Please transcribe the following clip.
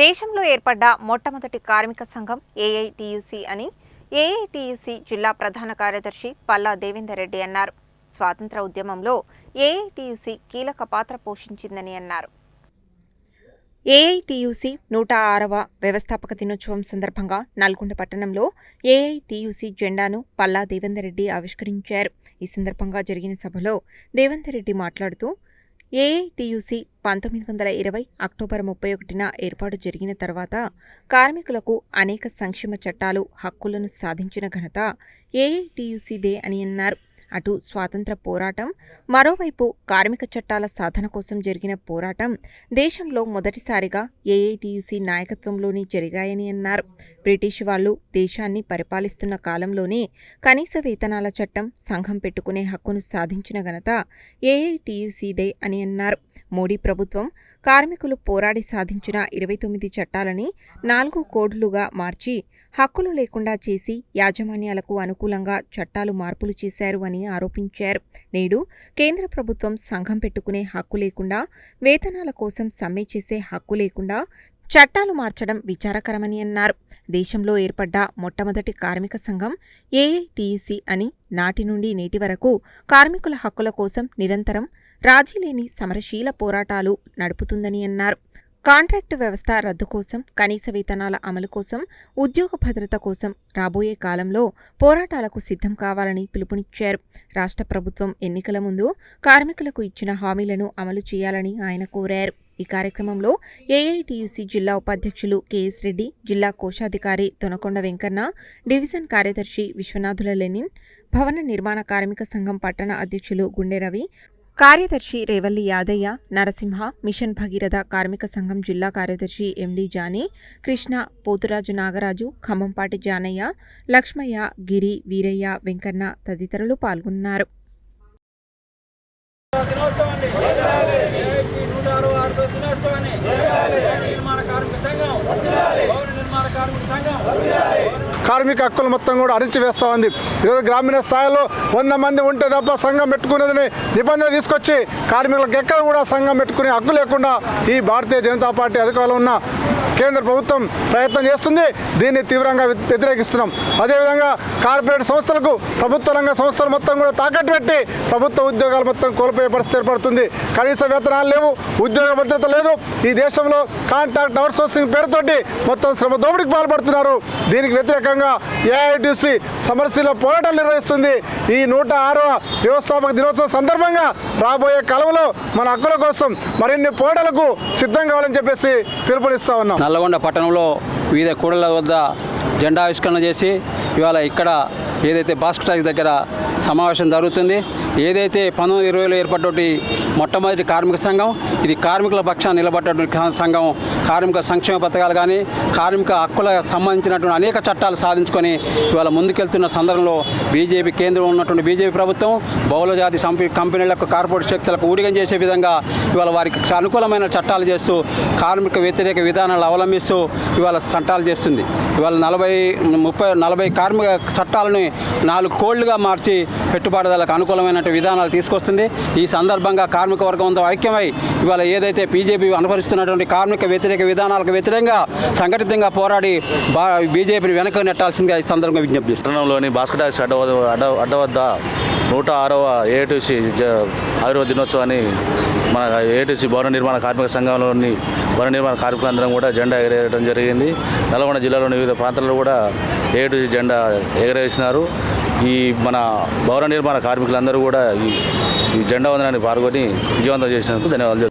దేశంలో ఏర్పడ్డ మొట్టమొదటి కార్మిక సంఘం ఏఐటియుసి అని ఏఐటియుసి జిల్లా ప్రధాన కార్యదర్శి పల్లా దేవేందర్ రెడ్డి అన్నారు. స్వాతంత్ర ఉద్యమంలో ఏఐటియుసి కీలక పాత్ర పోషించిందని అన్నారు. ఏఐటియుసి నూట ఆరవ వ్యవస్థాపక దినోత్సవం సందర్భంగా నల్గొండ పట్టణంలో ఏఐటియుసి జెండాను పల్లా దేవేందర్ రెడ్డి ఆవిష్కరించారు. ఈ సందర్భంగా జరిగిన సభలో దేవేందర్ రెడ్డి మాట్లాడుతూ ఏఐటియుసి పంతొమ్మిది వందల ఇరవై అక్టోబర్ ముప్పై ఒకటిన ఏర్పాటు జరిగిన తర్వాత కార్మికులకు అనేక సంక్షేమ చట్టాలు హక్కులను సాధించిన ఘనత ఏఐటియుసిదే అని అన్నారు. అటు స్వాతంత్ర పోరాటం మరోవైపు కార్మిక చట్టాల సాధన కోసం జరిగిన పోరాటం దేశంలో మొదటిసారిగా ఏఐటీయూసీ నాయకత్వంలోనే జరిగాయని అన్నారు. బ్రిటిష్ వాళ్ళు దేశాన్ని పరిపాలిస్తున్న కాలంలోనే కనీస వేతనాల చట్టం సంఘం పెట్టుకునే హక్కును సాధించిన ఘనత ఏఐటియుసిదే అని అన్నారు. మోడీ ప్రభుత్వం కార్మికులు పోరాడి సాధించిన ఇరవై తొమ్మిది చట్టాలని నాలుగు కోడ్లుగా మార్చి హక్కులు లేకుండా చేసి యాజమాన్యాలకు అనుకూలంగా చట్టాలు మార్పులు చేశారు అని ఆరోపించారు. నేడు కేంద్ర ప్రభుత్వం సంఘం పెట్టుకునే హక్కు లేకుండా వేతనాల కోసం సమ్మె చేసే హక్కు లేకుండా చట్టాలు మార్చడం విచారకరమని అన్నారు. దేశంలో ఏర్పడ్డ మొట్టమొదటి కార్మిక సంఘం ఏఐటియుసి అని నాటి నుండి నేటి వరకు కార్మికుల హక్కుల కోసం నిరంతరం రాజీలేని సమరశీల పోరాటాలు నడుపుతుందని అన్నారు. కాంట్రాక్టు వ్యవస్థ రద్దు కోసం కనీస వేతనాల అమలు కోసం ఉద్యోగ భద్రత కోసం రాబోయే కాలంలో పోరాటాలకు సిద్ధం కావాలని పిలుపునిచ్చారు. రాష్ట్ర ప్రభుత్వం ఎన్నికల ముందు కార్మికులకు ఇచ్చిన హామీలను అమలు చేయాలని ఆయన కోరారు. ఈ కార్యక్రమంలో ఏఐటియుసి జిల్లా ఉపాధ్యక్షులు కెఎస్ రెడ్డి జిల్లా కోశాధికారి తొనకొండ వెంకన్న డివిజన్ కార్యదర్శి విశ్వనాథుల లెనిన్ భవన నిర్మాణ కార్మిక సంఘం పట్టణ అధ్యక్షులు గుండె రవి కార్యదర్శి రేవల్లి యాదయ్య నరసింహ మిషన్ భగీరథ కార్మిక సంఘం జిల్లా కార్యదర్శి ఎండి జానీ కృష్ణ పోతురాజు నాగరాజు ఖమ్మంపాటి జానయ్య లక్ష్మయ్య గిరి వీరయ్య వెంకన్న తదితరులు పాల్గొన్నారు. నిర్మాణ కార్మిక సంఘం కార్మిక హక్కులు మొత్తం కూడా అరించి వేస్తూ ఉంది. ఈరోజు గ్రామీణ స్థాయిలో వంద మంది ఉంటే తప్ప సంఘం పెట్టుకునేదని నిబంధన తీసుకొచ్చి కార్మికులకు ఎక్కడ కూడా సంఘం పెట్టుకునే హక్కు లేకుండా ఈ భారతీయ జనతా పార్టీ అధికారంలో ఉన్న కేంద్ర ప్రభుత్వం ప్రయత్నం చేస్తుంది. దీన్ని తీవ్రంగా వ్యతిరేకిస్తున్నాం. అదేవిధంగా కార్పొరేట్ సంస్థలకు ప్రభుత్వ రంగ సంస్థలు మొత్తం కూడా తాకట్టు పెట్టి ప్రభుత్వ ఉద్యోగాలు మొత్తం కోల్పోయే పరిస్థితి ఏర్పడుతుంది. కనీస వేతనాలు లేవు ఉద్యోగ భద్రత లేదు. ఈ దేశంలో కాంట్రాక్ట్ అవుట్సోర్సింగ్ పేరుతోటి మొత్తం శ్రమ దోపిడీకి పాల్పడుతున్నారు. దీనికి వ్యతిరేకంగా ఏఐటిసి సమరశీల పోరాటం నిర్వహిస్తుంది. ఈ నూట ఆరవ వ్యవస్థాపక దినోత్సవం సందర్భంగా రాబోయే కలవలో మన హక్కుల కోసం మరిన్ని పోరాటాలకు సిద్ధం కావాలని చెప్పేసి పిలుపునిస్తా ఉన్నాం. నల్లగొండ పట్టణంలో వివిధ కూడల వద్ద జెండా ఆవిష్కరణ చేసి ఇవాళ ఇక్కడ ఏదైతే బాస్కెట్ దగ్గర సమావేశం జరుగుతుంది ఏదైతే పంతొమ్మిది ఇరవైలో ఏర్పడినటువంటి మొట్టమొదటి కార్మిక సంఘం ఇది కార్మికుల పక్షాన్ని నిలబడ్డటువంటి సంఘం. కార్మిక సంక్షేమ పథకాలు కానీ కార్మిక హక్కులకు సంబంధించినటువంటి అనేక చట్టాలు సాధించుకొని ఇవాళ ముందుకెళ్తున్న సందర్భంలో బీజేపీ కేంద్రం ఉన్నటువంటి బీజేపీ ప్రభుత్వం బహుళజాతి సంపి కంపెనీలకు కార్పొరేట్ శక్తులకు ఊడిగం చేసే విధంగా ఇవాళ వారికి అనుకూలమైన చట్టాలు చేస్తూ కార్మిక వ్యతిరేక విధానాలు అవలంబిస్తూ ఇవాళ చట్టాలు చేస్తుంది. ఇవాళ నలభై ముప్పై నలభై కార్మిక చట్టాలని నాలుగు కోళ్ళుగా మార్చి పెట్టుబడిదారులకు అనుకూలమైన విధానాలు తీసుకొస్తుంది. ఈ సందర్భంగా కార్మిక వర్గంతో ఐక్యమై ఇవాళ ఏదైతే బీజేపీ అనుసరిస్తున్నటువంటి కార్మిక వ్యతిరేక విధానాలకు వ్యతిరేకంగా సంఘటితంగా పోరాడి బా బీజేపీని వెనక నెట్టాల్సిందిగా ఈ సందర్భంగా విజ్ఞప్తి చేస్తున్నాం. భాస్కర్ అడ్డ అడ్డ వద్ద నూట ఆరవ ఏటీసీ ఆయుర్వేద దినోత్సవాన్ని మన ఏటీసీ భవన నిర్మాణ కార్మిక సంఘంలోని భవన నిర్మాణ కార్మికులందరం కూడా జెండా ఎగరేయడం జరిగింది. నల్గొండ జిల్లాలోని వివిధ ప్రాంతాల్లో కూడా ఏటీసీ జెండా ఎగరేసినారు. ఈ మన భవన నిర్మాణ కార్మికులందరూ కూడా ఈ ఈ జెండా వందనాన్ని పాల్గొని విజయవంతం చేసినందుకు ధన్యవాదాలు.